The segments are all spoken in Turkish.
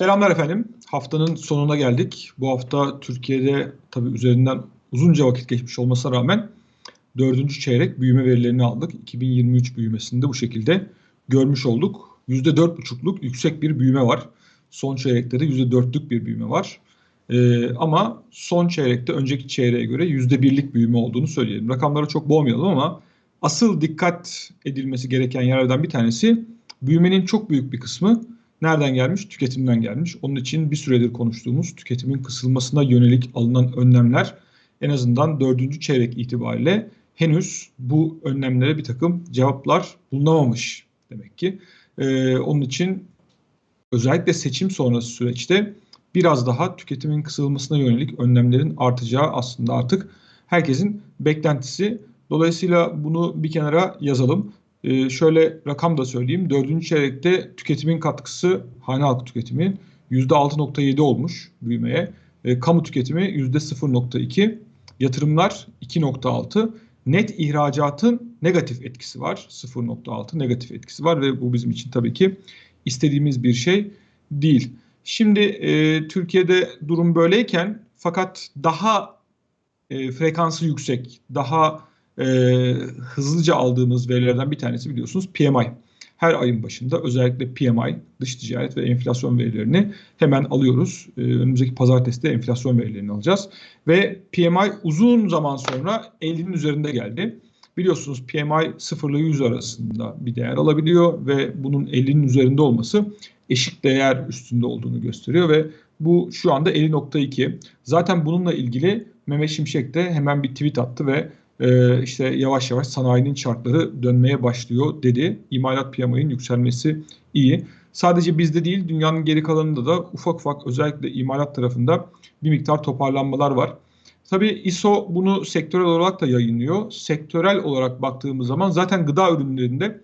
Selamlar efendim. Haftanın sonuna geldik. Bu hafta Türkiye'de tabii üzerinden uzunca vakit geçmiş olmasına rağmen dördüncü çeyrek büyüme verilerini aldık. 2023 büyümesinde bu şekilde görmüş olduk. %4,5'luk yüksek bir büyüme var. Son çeyrekte de %4'lük bir büyüme var. Ee, ama son çeyrekte önceki çeyreğe göre %1'lik büyüme olduğunu söyleyelim. Rakamları çok boğmayalım ama asıl dikkat edilmesi gereken yerlerden bir tanesi büyümenin çok büyük bir kısmı nereden gelmiş? Tüketimden gelmiş. Onun için bir süredir konuştuğumuz tüketimin kısılmasına yönelik alınan önlemler en azından dördüncü çeyrek itibariyle henüz bu önlemlere bir takım cevaplar bulunamamış demek ki. Ee, onun için özellikle seçim sonrası süreçte biraz daha tüketimin kısılmasına yönelik önlemlerin artacağı aslında artık herkesin beklentisi. Dolayısıyla bunu bir kenara yazalım. Ee, şöyle rakam da söyleyeyim. Dördüncü çeyrekte tüketimin katkısı hane halkı tüketimi %6.7 olmuş büyümeye. E, kamu tüketimi %0.2. Yatırımlar 2.6. Net ihracatın negatif etkisi var. 0.6 negatif etkisi var ve bu bizim için tabii ki istediğimiz bir şey değil. Şimdi e, Türkiye'de durum böyleyken fakat daha e, frekansı yüksek, daha e, hızlıca aldığımız verilerden bir tanesi biliyorsunuz PMI. Her ayın başında özellikle PMI, dış ticaret ve enflasyon verilerini hemen alıyoruz. E, önümüzdeki pazartesi de enflasyon verilerini alacağız. Ve PMI uzun zaman sonra 50'nin üzerinde geldi. Biliyorsunuz PMI 0 ile 100 arasında bir değer alabiliyor ve bunun 50'nin üzerinde olması eşik değer üstünde olduğunu gösteriyor ve bu şu anda 50.2. Zaten bununla ilgili Mehmet Şimşek de hemen bir tweet attı ve e, işte yavaş yavaş sanayinin çarkları dönmeye başlıyor dedi. İmalat piyamayın yükselmesi iyi. Sadece bizde değil dünyanın geri kalanında da ufak ufak özellikle imalat tarafında bir miktar toparlanmalar var. Tabii ISO bunu sektörel olarak da yayınlıyor. Sektörel olarak baktığımız zaman zaten gıda ürünlerinde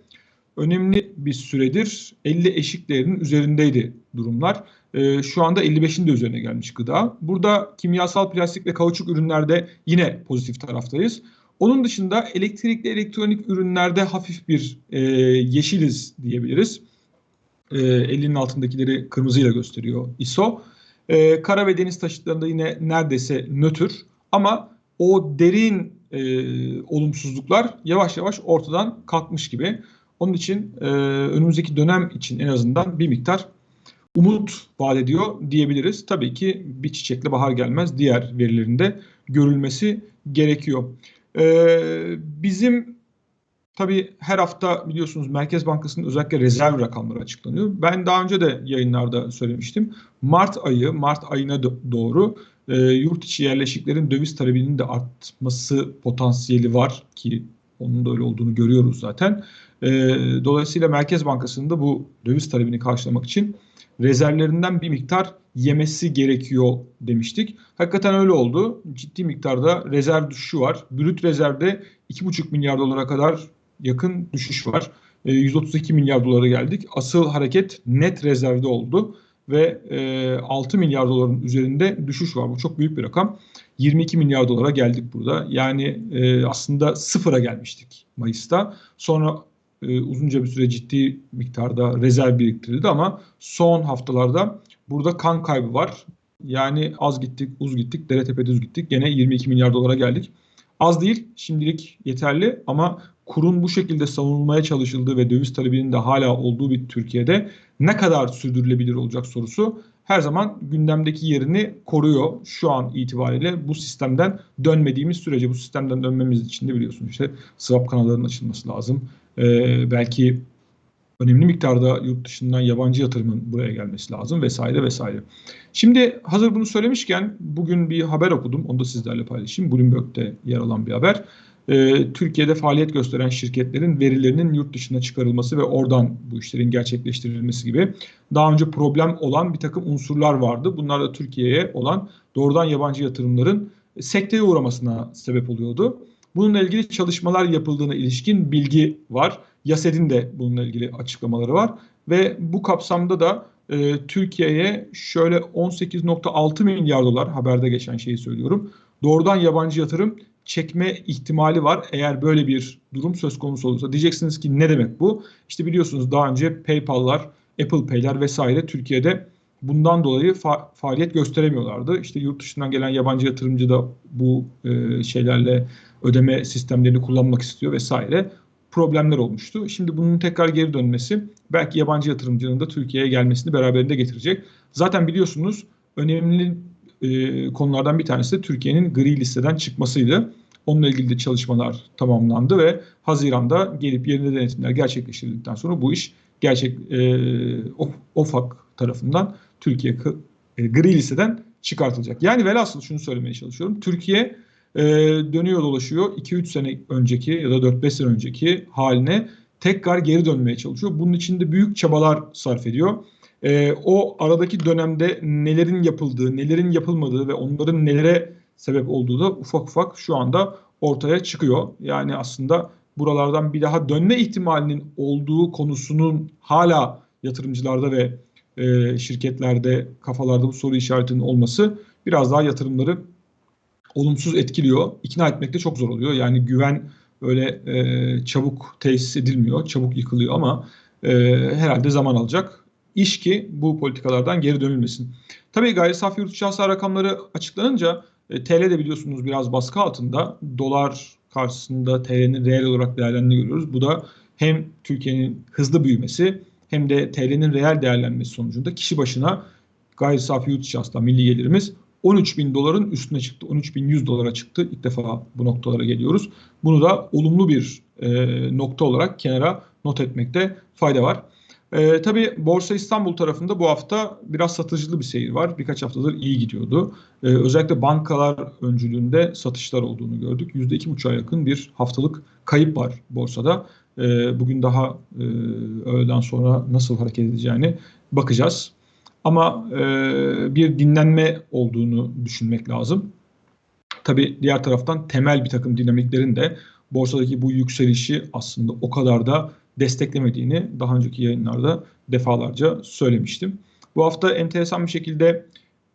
önemli bir süredir 50 eşik değerinin üzerindeydi durumlar. Ee, şu anda 55'in de üzerine gelmiş gıda. Burada kimyasal plastik ve kauçuk ürünlerde yine pozitif taraftayız. Onun dışında elektrikli elektronik ürünlerde hafif bir e, yeşiliz diyebiliriz. E, 50'nin altındakileri kırmızıyla gösteriyor ISO. E, kara ve deniz taşıtlarında yine neredeyse nötr ama o derin e, olumsuzluklar yavaş yavaş ortadan kalkmış gibi. Onun için e, önümüzdeki dönem için en azından bir miktar umut vaat ediyor diyebiliriz. Tabii ki bir çiçekle bahar gelmez. Diğer verilerinde görülmesi gerekiyor. Ee, bizim tabii her hafta biliyorsunuz Merkez Bankası'nın özellikle rezerv rakamları açıklanıyor. Ben daha önce de yayınlarda söylemiştim. Mart ayı, Mart ayına doğru e, yurt içi yerleşiklerin döviz talebinin de artması potansiyeli var ki onun da öyle olduğunu görüyoruz zaten. E, dolayısıyla Merkez Bankası'nın da bu döviz talebini karşılamak için rezervlerinden bir miktar yemesi gerekiyor demiştik. Hakikaten öyle oldu. Ciddi miktarda rezerv düşüşü var. Brüt rezervde 2,5 milyar dolara kadar yakın düşüş var. 132 ee, milyar dolara geldik. Asıl hareket net rezervde oldu ve 6 e, milyar doların üzerinde düşüş var. Bu çok büyük bir rakam. 22 milyar dolara geldik burada. Yani e, aslında sıfıra gelmiştik Mayıs'ta. Sonra e, uzunca bir süre ciddi miktarda rezerv biriktirildi ama son haftalarda burada kan kaybı var. Yani az gittik, uz gittik, dere tepe düz gittik. Gene 22 milyar dolara geldik. Az değil, şimdilik yeterli ama kurun bu şekilde savunulmaya çalışıldığı ve döviz talebinin de hala olduğu bir Türkiye'de ne kadar sürdürülebilir olacak sorusu her zaman gündemdeki yerini koruyor. Şu an itibariyle bu sistemden dönmediğimiz sürece bu sistemden dönmemiz için de biliyorsunuz işte swap kanallarının açılması lazım. Ee, belki önemli miktarda yurt dışından yabancı yatırımın buraya gelmesi lazım vesaire vesaire. Şimdi hazır bunu söylemişken bugün bir haber okudum. Onu da sizlerle paylaşayım. Bloomberg'de yer alan bir haber. Ee, Türkiye'de faaliyet gösteren şirketlerin verilerinin yurt dışına çıkarılması ve oradan bu işlerin gerçekleştirilmesi gibi daha önce problem olan bir takım unsurlar vardı. Bunlar da Türkiye'ye olan doğrudan yabancı yatırımların sekteye uğramasına sebep oluyordu. Bununla ilgili çalışmalar yapıldığına ilişkin bilgi var. YASED'in de bununla ilgili açıklamaları var. Ve bu kapsamda da e, Türkiye'ye şöyle 18.6 milyar dolar haberde geçen şeyi söylüyorum. Doğrudan yabancı yatırım çekme ihtimali var eğer böyle bir durum söz konusu olursa. Diyeceksiniz ki ne demek bu? İşte biliyorsunuz daha önce PayPal'lar, Apple Pay'ler vesaire Türkiye'de bundan dolayı fa- faaliyet gösteremiyorlardı. İşte yurt dışından gelen yabancı yatırımcı da bu e, şeylerle ödeme sistemlerini kullanmak istiyor vesaire problemler olmuştu. Şimdi bunun tekrar geri dönmesi belki yabancı yatırımcının da Türkiye'ye gelmesini beraberinde getirecek. Zaten biliyorsunuz önemli e, konulardan bir tanesi de Türkiye'nin gri listeden çıkmasıydı. Onunla ilgili de çalışmalar tamamlandı ve Haziran'da gelip yerinde denetimler gerçekleştirildikten sonra bu iş gerçek e, OFAK tarafından Türkiye e, gri listeden çıkartılacak. Yani velhasıl şunu söylemeye çalışıyorum. Türkiye e, dönüyor dolaşıyor 2-3 sene önceki ya da 4-5 sene önceki haline tekrar geri dönmeye çalışıyor. Bunun için de büyük çabalar sarf ediyor. E, o aradaki dönemde nelerin yapıldığı, nelerin yapılmadığı ve onların nelere sebep olduğu da ufak ufak şu anda ortaya çıkıyor. Yani aslında buralardan bir daha dönme ihtimalinin olduğu konusunun hala yatırımcılarda ve e, şirketlerde kafalarda bu soru işaretinin olması biraz daha yatırımları olumsuz etkiliyor. İkna etmek de çok zor oluyor. Yani güven öyle e, çabuk tesis edilmiyor, çabuk yıkılıyor ama e, herhalde zaman alacak. İş ki bu politikalardan geri dönülmesin. Tabii gayri safi yurt içi hasar rakamları açıklanınca e, TL de biliyorsunuz biraz baskı altında. Dolar karşısında TL'nin reel olarak değerlendiğini görüyoruz. Bu da hem Türkiye'nin hızlı büyümesi hem de TL'nin reel değerlenmesi sonucunda kişi başına gayri safi yurt içi milli gelirimiz 13 bin doların üstüne çıktı. 13 bin 100 dolara çıktı. İlk defa bu noktalara geliyoruz. Bunu da olumlu bir e, nokta olarak kenara not etmekte fayda var. E, tabii Borsa İstanbul tarafında bu hafta biraz satıcılı bir seyir var. Birkaç haftadır iyi gidiyordu. E, özellikle bankalar öncülüğünde satışlar olduğunu gördük. %2,5'a yakın bir haftalık kayıp var borsada. E, bugün daha e, öğleden sonra nasıl hareket edeceğini bakacağız. Ama e, bir dinlenme olduğunu düşünmek lazım. Tabii diğer taraftan temel bir takım dinamiklerin de borsadaki bu yükselişi aslında o kadar da desteklemediğini daha önceki yayınlarda defalarca söylemiştim. Bu hafta enteresan bir şekilde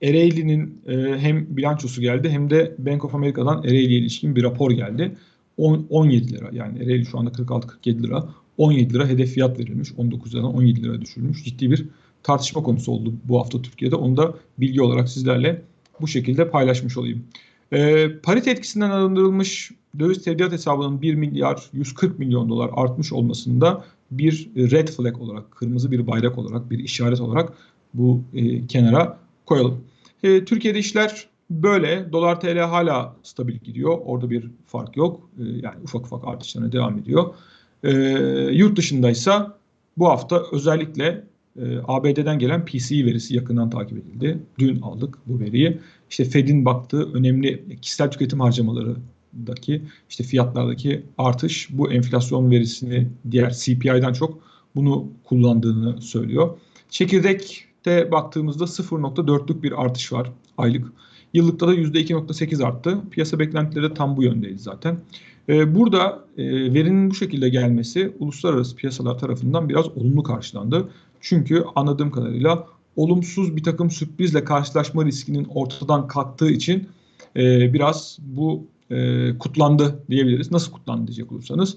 Ereğli'nin e, hem bilançosu geldi hem de Bank of America'dan Ereğli'ye ilişkin bir rapor geldi. 10, 17 lira yani Ereğli şu anda 46-47 lira 17 lira hedef fiyat verilmiş 19 liradan 17 lira düşürülmüş ciddi bir tartışma konusu oldu bu hafta Türkiye'de. Onu da bilgi olarak sizlerle bu şekilde paylaşmış olayım. E, parite etkisinden arındırılmış döviz tevdiat hesabının 1 milyar 140 milyon dolar artmış olmasında bir red flag olarak, kırmızı bir bayrak olarak, bir işaret olarak bu e, kenara koyalım. E, Türkiye'de işler böyle. Dolar TL hala stabil gidiyor. Orada bir fark yok. E, yani ufak ufak artışlarına devam ediyor. E, yurt dışındaysa bu hafta özellikle e, ABD'den gelen PCE verisi yakından takip edildi. Dün aldık bu veriyi. İşte Fed'in baktığı önemli kişisel tüketim harcamalarındaki işte fiyatlardaki artış bu enflasyon verisini diğer CPI'den çok bunu kullandığını söylüyor. Çekirdekte baktığımızda 0.4'lük bir artış var aylık. Yıllıkta da %2.8 arttı. Piyasa beklentileri de tam bu yöndeydi zaten. Ee, burada e, verinin bu şekilde gelmesi uluslararası piyasalar tarafından biraz olumlu karşılandı. Çünkü anladığım kadarıyla olumsuz bir takım sürprizle karşılaşma riskinin ortadan kalktığı için e, biraz bu e, kutlandı diyebiliriz. Nasıl kutlandı diyecek olursanız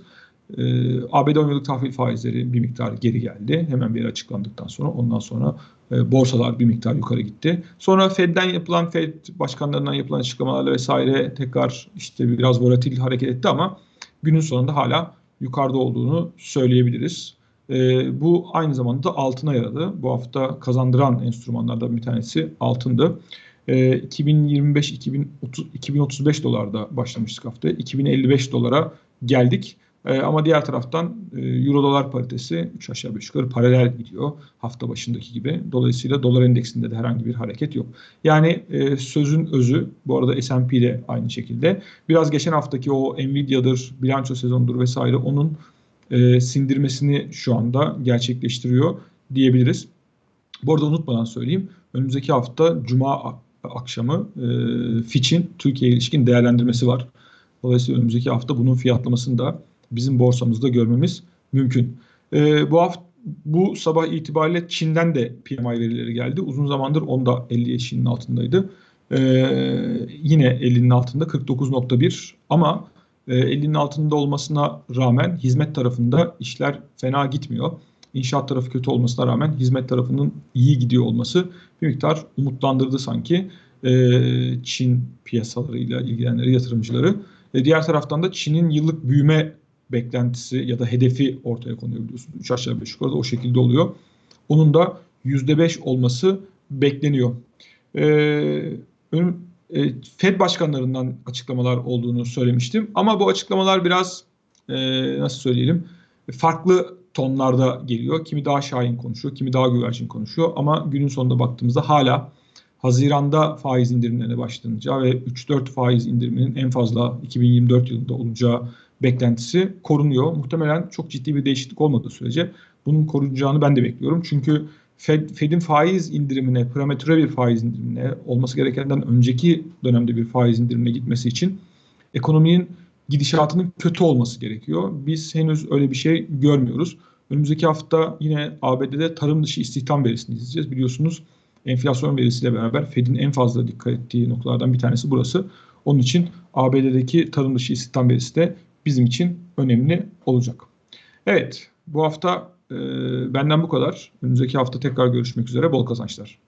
ABD 10 yıllık tahvil faizleri bir miktar geri geldi. Hemen bir açıklandıktan sonra ondan sonra e, borsalar bir miktar yukarı gitti. Sonra Fed'den yapılan Fed başkanlarından yapılan açıklamalarla vesaire tekrar işte biraz volatil hareket etti ama günün sonunda hala yukarıda olduğunu söyleyebiliriz. E, bu aynı zamanda altına yaradı. Bu hafta kazandıran enstrümanlardan bir tanesi altındı. E, 2025-2035 dolarda başlamıştık haftaya. 2055 dolara geldik. E, ama diğer taraftan e, euro dolar paritesi 3 aşağı 5 yukarı paralel gidiyor hafta başındaki gibi. Dolayısıyla dolar endeksinde de herhangi bir hareket yok. Yani e, sözün özü bu arada S&P de aynı şekilde. Biraz geçen haftaki o Nvidia'dır, bilanço sezonudur vesaire onun e, sindirmesini şu anda gerçekleştiriyor diyebiliriz. Bu arada unutmadan söyleyeyim. Önümüzdeki hafta Cuma akşamı Fitch'in Türkiye ilişkin değerlendirmesi var. Dolayısıyla önümüzdeki hafta bunun fiyatlamasını da bizim borsamızda görmemiz mümkün. E, bu hafta bu sabah itibariyle Çin'den de PMI verileri geldi. Uzun zamandır onda 50 eşiğinin altındaydı. E, yine 50'nin altında 49.1 ama 50'nin e, altında olmasına rağmen hizmet tarafında işler fena gitmiyor. İnşaat tarafı kötü olmasına rağmen hizmet tarafının iyi gidiyor olması bir miktar umutlandırdı sanki e, Çin piyasalarıyla ilgilenenleri, yatırımcıları. E, diğer taraftan da Çin'in yıllık büyüme beklentisi ya da hedefi ortaya konuyor biliyorsunuz. 3 aşağı 5 yukarı da o şekilde oluyor. Onun da %5 olması bekleniyor. Ee, ön, e, Fed başkanlarından açıklamalar olduğunu söylemiştim. Ama bu açıklamalar biraz e, nasıl söyleyelim farklı tonlarda geliyor. Kimi daha şahin konuşuyor, kimi daha güvercin konuşuyor. Ama günün sonunda baktığımızda hala Haziran'da faiz indirimlerine başlanacağı ve 3-4 faiz indiriminin en fazla 2024 yılında olacağı beklentisi korunuyor. Muhtemelen çok ciddi bir değişiklik olmadığı sürece bunun korunacağını ben de bekliyorum. Çünkü Fed, Fed'in faiz indirimine, prematüre bir faiz indirimine, olması gerekenden önceki dönemde bir faiz indirimine gitmesi için ekonominin gidişatının kötü olması gerekiyor. Biz henüz öyle bir şey görmüyoruz. Önümüzdeki hafta yine ABD'de tarım dışı istihdam verisini izleyeceğiz. Biliyorsunuz enflasyon verisiyle beraber Fed'in en fazla dikkat ettiği noktalardan bir tanesi burası. Onun için ABD'deki tarım dışı istihdam verisi de bizim için önemli olacak. Evet bu hafta e, benden bu kadar. Önümüzdeki hafta tekrar görüşmek üzere. Bol kazançlar.